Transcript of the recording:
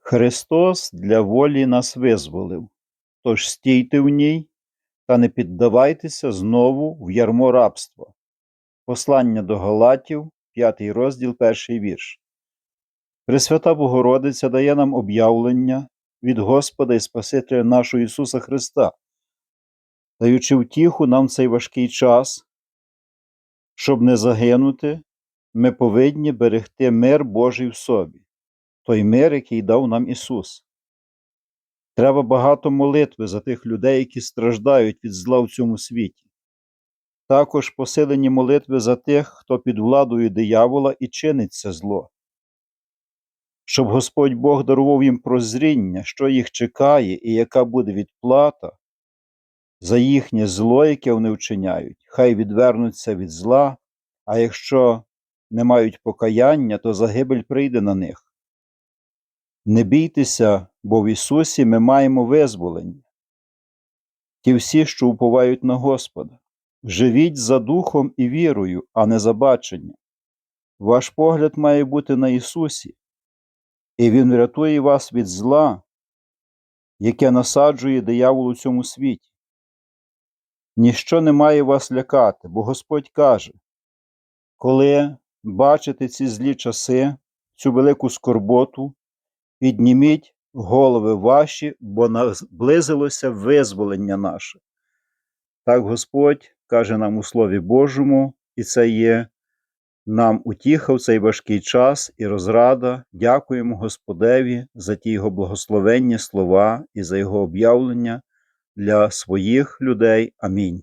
Христос для волі нас визволив, тож стійте в ній та не піддавайтеся знову в ярмо рабства. Послання до Галатів, 5 розділ, 1 вірш. Пресвята Богородиця дає нам об'явлення від Господа і Спасителя нашого Ісуса Христа, даючи втіху нам цей важкий час, щоб не загинути, ми повинні берегти мир Божий в собі, той мир, який дав нам Ісус. Треба багато молитви за тих людей, які страждають від зла в цьому світі. Також посилені молитви за тих, хто під владою диявола і чинить це зло. Щоб Господь Бог дарував їм прозріння, що їх чекає і яка буде відплата за їхнє зло, яке вони вчиняють, хай відвернуться від зла, а якщо не мають покаяння, то загибель прийде на них. Не бійтеся, бо в Ісусі ми маємо визволення. Ті всі, що уповають на Господа. Живіть за духом і вірою, а не за баченням. Ваш погляд має бути на Ісусі, і Він врятує вас від зла, яке насаджує диявол у цьому світі. Ніщо не має вас лякати, бо Господь каже, коли бачите ці злі часи, цю велику скорботу, підніміть голови ваші, бо наблизилося визволення наше. Так Господь каже нам у Слові Божому, і це є нам утіха в цей важкий час і розрада. Дякуємо Господеві за ті його благословенні слова і за його об'явлення для своїх людей. Амінь.